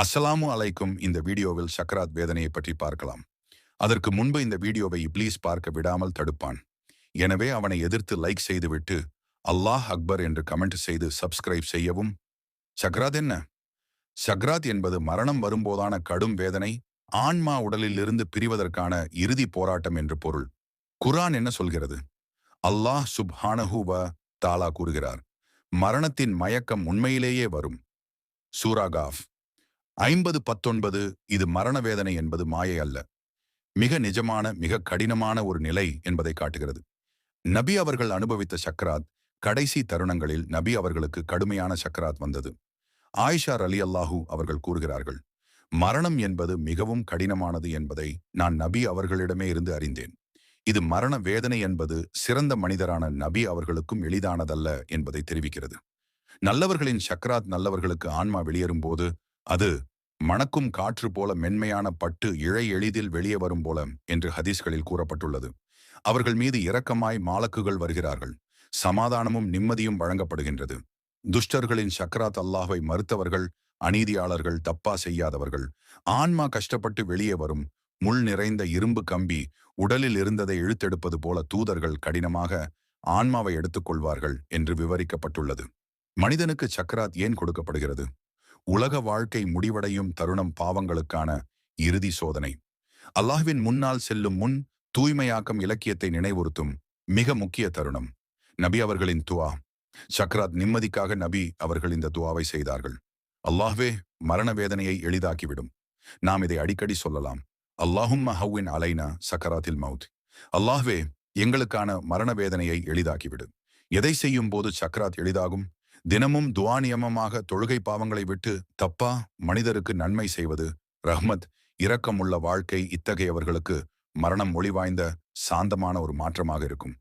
அஸ்ஸலாமு அலைக்கும். இந்த வீடியோவில் சக்கராத் வேதனையை பற்றி பார்க்கலாம். அதற்கு முன்பு இந்த வீடியோவை இப்ளீஸ் பார்க்க விடாமல் தடுப்பான். எனவே அவனை எதிர்த்து லைக் செய்துவிட்டு அல்லாஹ் அக்பர் என்று கமெண்ட் செய்து சப்ஸ்கிரைப் செய்யவும். சக்ராத் என்ன? சக்ராத் என்பது மரணம் வரும்போதான கடும் வேதனை ஆன்மா உடலிலிருந்து பிரிவதற்கான இறுதி போராட்டம் என்று பொருள். குரான் என்ன சொல்கிறது? அல்லாஹ் சுப்ஹானஹூப தாலா கூறுகிறார். மரணத்தின் மயக்கம் உண்மையிலேயே வரும். சூராகாஃப் ஐம்பது பத்தொன்பது இது மரண வேதனை என்பது மாயை அல்ல. மிக நிஜமான மிக கடினமான ஒரு நிலை என்பதை காட்டுகிறது. நபி அவர்கள் அனுபவித்த சக்கராத் கடைசி தருணங்களில் நபி அவர்களுக்கு கடுமையான சக்கராத் வந்தது. ஆயிஷா அலி அல்லாஹூ அவர்கள் கூறுகிறார்கள் மரணம் என்பது மிகவும் கடினமானது என்பதை நான் நபி அவர்களிடமே இருந்து அறிந்தேன். இது மரண வேதனை என்பது சிறந்த மனிதரான நபி அவர்களுக்கும் எளிதானதல்ல என்பதை தெரிவிக்கிறது. நல்லவர்களின் சக்கராத் நல்லவர்களுக்கு ஆன்மா வெளியேறும் போது அது மணக்கும் காற்று போல மென்மையான பட்டு இழை எளிதில் வெளியே வரும் போல என்று ஹதீஸ்களில் கூறப்பட்டுள்ளது. அவர்கள் மீது இரக்கமாய் மாலக்குகள் வருகிறார்கள். சமாதானமும் நிம்மதியும் வழங்கப்படுகின்றது. துஷ்டர்களின் சக்ராத் அல்லாஹை மறுத்தவர்கள் அநீதியாளர்கள் தப்பா செய்யாதவர்கள். ஆன்மா கஷ்டப்பட்டு வெளியே வரும். முள் நிறைந்த இரும்பு கம்பி உடலில் இருந்ததை இழுத்தெடுப்பது போல தூதர்கள் கடினமாக ஆன்மாவை எடுத்துக்கொள்வார்கள் என்று விவரிக்கப்பட்டுள்ளது. மனிதனுக்கு சக்கராத் ஏன் கொடுக்கப்படுகிறது? உலக வாழ்க்கை முடிவடையும் தருணம் பாவங்களுக்கான இறுதி சோதனை. அல்லாஹ்வின் முன்னால் செல்லும் முன் தூய்மையாக்கம் இலக்கியத்தை நினைவுறுத்தும் மிக முக்கிய தருணம். நபி அவர்களின் துவா. சக்ராத் நிம்மதிக்காக நபி அவர்கள் இந்த துவாவை செய்தார்கள். அல்லாஹ்வே மரண வேதனையை எளிதாக்கிவிடும். நாம் இதை அடிக்கடி சொல்லலாம். அல்லாஹும் ஹவ்வின் அலைனா சக்கராத்தில் மவுத். அல்லாஹ்வே எங்களுக்கான மரண வேதனையை எளிதாக்கிவிடு. எதை செய்யும் போது சக்ராத் எளிதாகும்? தினமும் துவானியமமாக தொழுகை பாவங்களை விட்டு தப்பா மனிதருக்கு நன்மை செய்வது ரஹ்மத் இரக்கமுள்ள வாழ்க்கை இத்தகையவர்களுக்கு மரணம் ஒளிவாய்ந்த சாந்தமான ஒரு மாற்றமாக இருக்கும்.